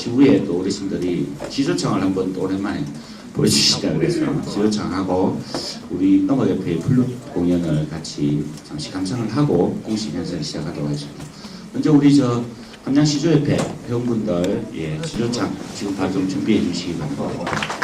시후에 또 어르신들이 지조청을 한번 또 오랜만에 보여주시자 그래서 지조청하고 우리 음악협회의 플룻 공연을 같이 잠시 감상을 하고 공식 행사를 시작하도록 하겠습니다. 먼저 우리 저 함양시조협회 회원분들 예, 지조청 지금 좀 준비해 주시기 바랍니다.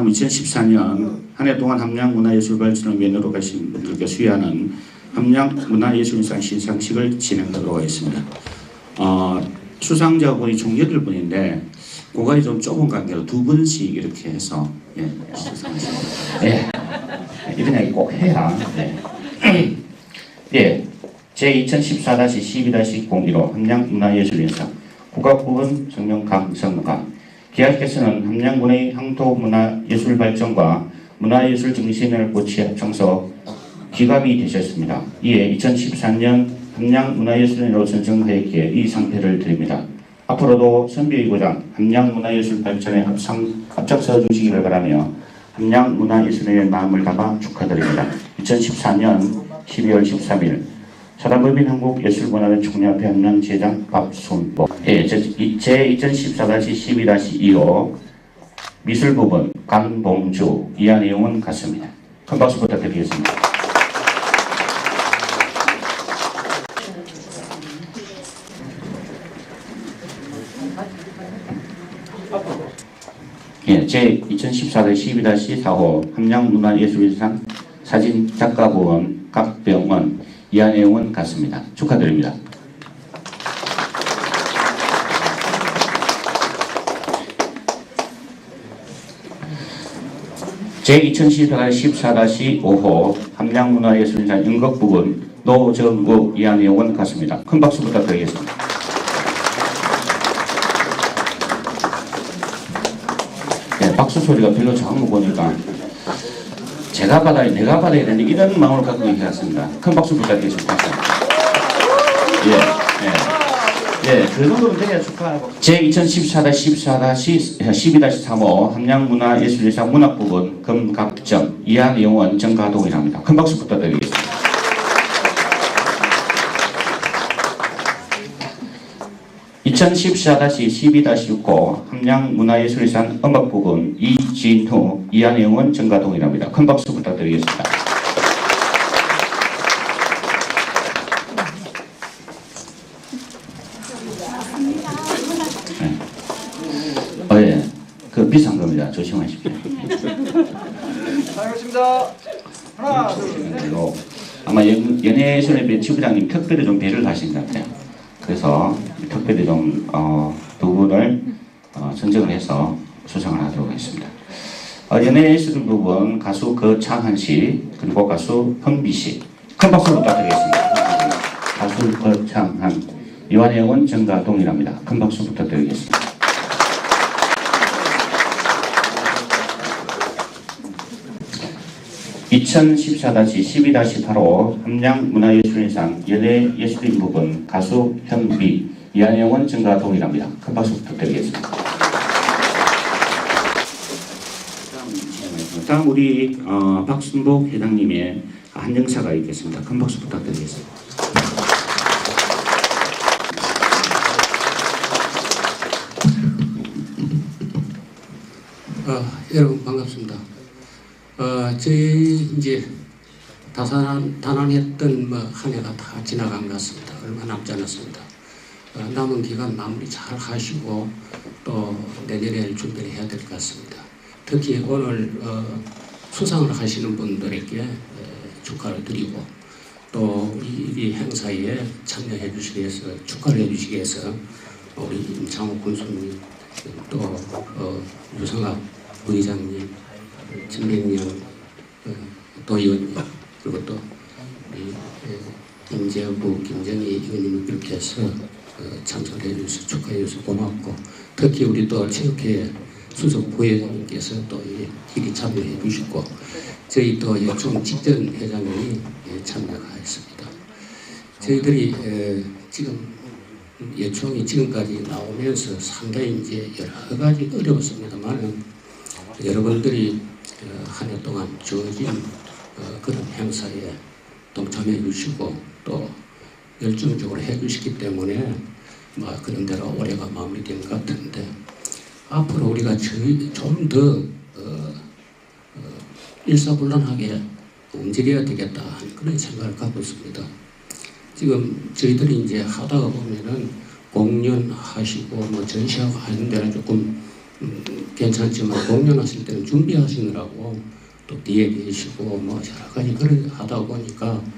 다. 다음 2014년 한 해 동안 함양문화예술발전을 면으로 가신 분들께 수여하는 함양문화예술인상 시상식을 진행하도록 하겠습니다. 어, 수상자분이 총 8분인데 고관이 좀 좁은 관계로 두 분씩 이렇게 해서 예, 수상하십니다. 예, 이런 얘기 꼭 해야 네. 예, 제2014-12-01호 함양문화예술인상 국악부분 정명 강성가 기하께서는 함양군의 향토문화예술발전과 문화예술 정신을 고치 합창서 기감이 되셨습니다. 이에 2013년 함양문화예술인으로 선정하였기에 이 상패를 드립니다. 앞으로도 선비의고장 함양문화예술발전에 합작서 주시기를 바라며 함양문화예술인의 마음을 담아 축하드립니다. 2014년 12월 13일 사단법인 한국예술문화회 총리협회 함양 제장 박순보 예, 제, 제 2014-12-25 미술 부분 강봉주 이하 내용은 같습니다. 큰 박수 부탁드리겠습니다. 예, 제 2014-12-45 함양문화예술인상 사진 작가부원 각병원 이하 내용은 같습니다. 축하드립니다. 제2014-14-5호 함양문화예술인상 연극 부분 노정국 이하 내용은 같습니다. 큰 박수 부탁드리겠습니다. 네, 박수 소리가 별로 작은 거 보니까 제가 받아야 내가 받아야 되는데 이런 마음을 갖고 얘기했습니다. 큰 박수 부탁드리겠습니다. 예, 예. 예, 그 정도는 돼야 축하하고. 제2014-14-12-35 함양문화예술인상 문학부분 금각점 이하 내용은 정가동이랍니다. 큰 박수 부탁드리겠습니다. (2014-12-19) 함양문화예술인상 음악부분 이진호 내용은 정가동이랍니다. 큰 박수 부탁드리겠습니다. 어, 예. 그 비싼 겁니다. 조심하십시오. 알겠습니다. 하나, 둘, 셋. 아마 연- 연예예술협회 지부장님 특별히 좀 배를 하신 것 같아요. 그래서 특별히 좀, 어, 두 분을 어, 선정을 해서 수상을 하도록 하겠습니다. 어, 연예예술 부분 가수 거창한 씨, 그리고 가수 현비 씨. 큰 박수 부탁드리겠습니다. 가수 거창한, 이완혜원 정가동이랍니다. 큰 박수 부탁드리겠습니다. (2014-12-8호) 함양문화예술인상 연예예술인 부분 가수 현비 이한영 원 증가 동일합니다. 큰 박수 부탁드리겠습니다. 다음 우리 어, 박순복 회장님의 한영사가 있겠습니다. 큰 박수 부탁드리겠습니다. 어, 여러분 반갑습니다. 어, 저희 이제 다산 단안했던 뭐 한 해가 다 지나간 것 같습니다. 얼마 남지 않았습니다. 어, 남은 기간 마무리 잘 하시고 또 내년에 준비를 해야 될 것 같습니다. 특히 오늘 어, 수상을 하시는 분들에게 에, 축하를 드리고 또 이, 이 행사에 참여해 주시기 위해서 축하를 해 주시기 위해서 우리 임창호 군수님 또 어, 유성학 부의장님, 진백령 어, 도의원님 그리고 또 우리 에, 김재부, 김정희 의원님을 비롯해서 어, 참석을 해주셔서 축하해 주셔서 고맙고 특히 우리 또 체육회 수석 부회장님께서 또이 길이 참여해 주시고 저희 또 예총 직전 회장님이 예, 참여하였습니다. 저희들이 에, 지금 예총이 지금까지 나오면서 상당히 이제 여러 가지 어려웠습니다만 여러분들이 어, 한해 동안 주어진 어, 그런 행사에 동참해 주시고 또 열정적으로 해 주시기 때문에 뭐 그런 대로 올해가 마무리된 것 같은데 앞으로 우리가 좀더 어, 어, 일사불란하게 움직여야 되겠다 하는 그런 생각을 갖고 있습니다. 지금 저희들이 이제 하다가 보면은 공연하시고 뭐 전시하고 하는 데는 조금 음, 괜찮지만 공연하실 때는 준비하시느라고 또 뒤에 계시고 뭐 여러 가지 그런 하다 보니까 어,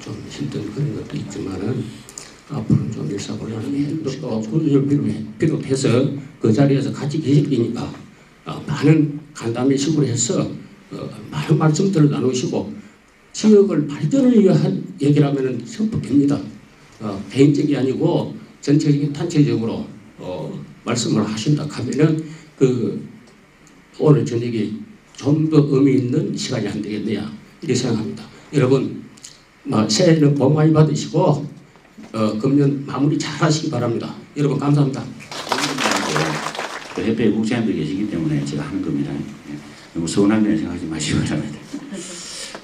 좀 힘든 그런 것도 있지만은 앞으로 좀 일사불란하게 비롯해서 그 자리에서 같이 계실 테니까 어, 많은 간담회식으로 해서 어, 많은 말씀들을 나누시고 지역을 발전을 위한 얘기라면은 선포됩니다. 어, 개인적이 아니고 전체적인 단체적으로 어, 말씀을 하신다 하면은 그 오늘 저녁에 좀더 의미 있는 시간이 안 되겠느냐 이렇게 생각합니다. 여러분 뭐 새해는 복 많이 받으시고 어, 금년 마무리 잘 하시기 바랍니다. 여러분 감사합니다. 그 협회 국장님도 계시기 때문에 제가 하는 겁니다. 예. 너무 서운하게 생각하지 마시기 바랍니다.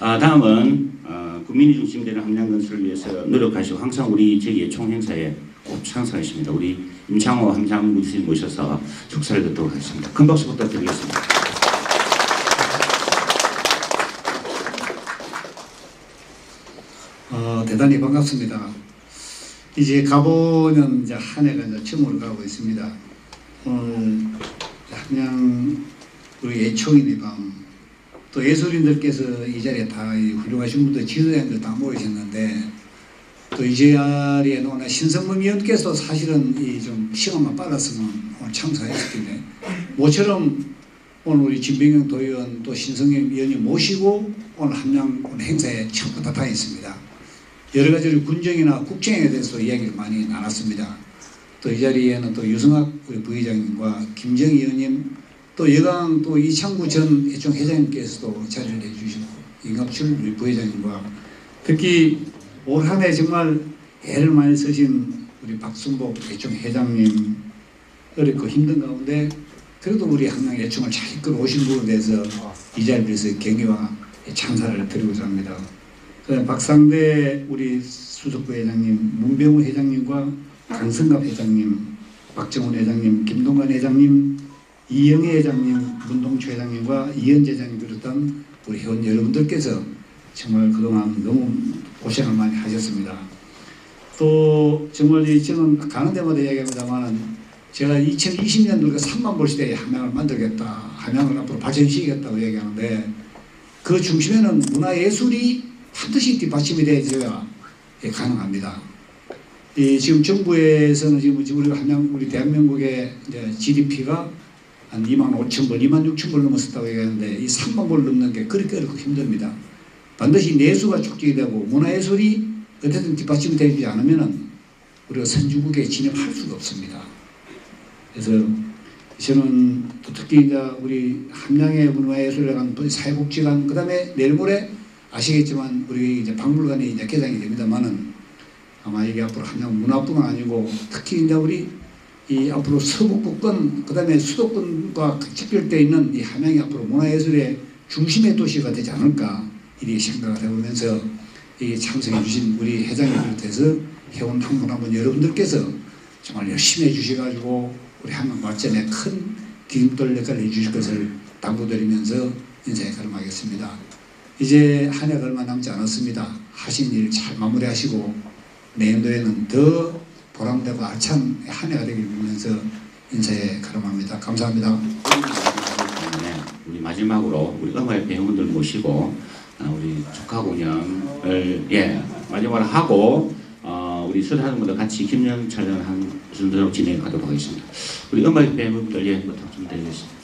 아, 다음은 어, 국민이 중심되는 함량 건설을 위해서 노력하시고 항상 우리 제2의 총행사에 꼭 참석하십니다. 우리 임창호 함장무주님 모셔서 축사를 듣도록 하겠습니다. 큰 박수 부탁드리겠습니다. 어, 대단히 반갑습니다. 이제 가보는 이제 한 해가 이제 처음으로 가고 있습니다. 오늘 그냥 우리 애초인의 밤, 또 예술인들께서 이 자리에 다이 훌륭하신 분들, 지도자님들 다 모이셨는데, 또 이 자리에 오늘 신성범 위원께서 사실은 이 좀 시간만 빨랐으면 오늘 참석했을 텐데, 모처럼 오늘 우리 진병영 도의원 또 신성현 위원님 모시고 오늘 오늘 행사에 처음 나타나 있습니다. 여러 가지 우리 군정이나 국정에 대해서 이야기를 많이 나눴습니다. 또 이 자리에는 또 유승학 우리 부회장님과 김정희 의원님 또 여강 또 이창구 전 애총 회장님께서도 자리를 해주시고 임갑출 우리 부회장님과 특히 올 한해 정말 애를 많이 쓰신 우리 박순복 애총 회장님 어렵고 힘든 가운데 그래도 우리 한강 애총을 잘 이끌어 오신 부분에 대해서 이 자리에서 경의와 찬사를 드리고자 합니다. 그 박상대 우리 수석부 회장님, 문병우 회장님과 강성갑 회장님, 박정훈 회장님, 김동관 회장님, 이영애 회장님, 문동초 회장님과 이현재 회장님 비롯한 우리 회원 여러분들께서 정말 그동안 너무 고생을 많이 하셨습니다. 또 정말 이 저는 가는 데마다 이야기합니다만 제가 2020년 우리가 3만 볼 시대에 함양을 만들겠다, 함양을 앞으로 발전시키겠다고 얘기하는데 그 중심에는 문화예술이 반드시 뒷받침이 되어야 예, 가능합니다. 이 지금 정부에서는 지금 우리가 한양 우리 대한민국의 GDP가 한 2만 5천 불, 2만 6천 불 넘었었다고 얘기하는데 이 3만 불 넘는 게 그렇게 어렵고 힘듭니다. 반드시 내수가 축적이 되고 문화예술이 어떻게든 뒷받침이 되지 않으면은 우리가 선진국에 진입할 수가 없습니다. 그래서 저는 또 특히 이제 우리 함양의 문화예술관, 또 사회복지관, 그 다음에 내일 모레 아시겠지만 우리 이제 박물관이 이제 개장이 됩니다만은 아마 이게 앞으로 함양 문화뿐만 아니고 특히 이제 우리 이 앞으로 서북부권, 그 다음에 수도권과 직결되어 있는 이 함양이 앞으로 문화예술의 중심의 도시가 되지 않을까 이렇게 생각을 해보면서 이 참석해 주신 우리 회장님 비롯해서 회원 한 분 한 분 여러분들께서 정말 열심히 해주셔가지고 우리 한강 발전에 큰 디딤돌 역할을 해주실 것을 당부드리면서 인사에 가름하겠습니다. 이제 한 해가 얼마 남지 않았습니다. 하신 일 잘 마무리하시고 내년도에는 더 보람되고 알찬 한 해가 되길 빌면서 인사에 가름합니다. 감사합니다. 네, 우리 마지막으로 우리 음악 배우분들 모시고 어, 우리 축하 공연을 예 마지막으로 하고 어, 우리 수다하는 분들 같이 김영 촬영을 한 순서로 진행하도록 하겠습니다. 우리 음악 배우분들 예 부탁 좀 드리겠습니다.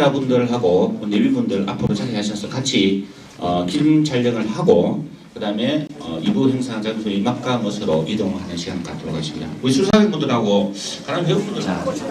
시청자분들하고 예비분들 앞으로 자리하셔서 같이 어, 기름 촬영을 하고 그 다음에 어, 2부 행사 장소 입막과 멋으로 이동하는 시간 갖도록 하겠습니다. 우리 수사위분들하고 다른 회원분들 다 오신다.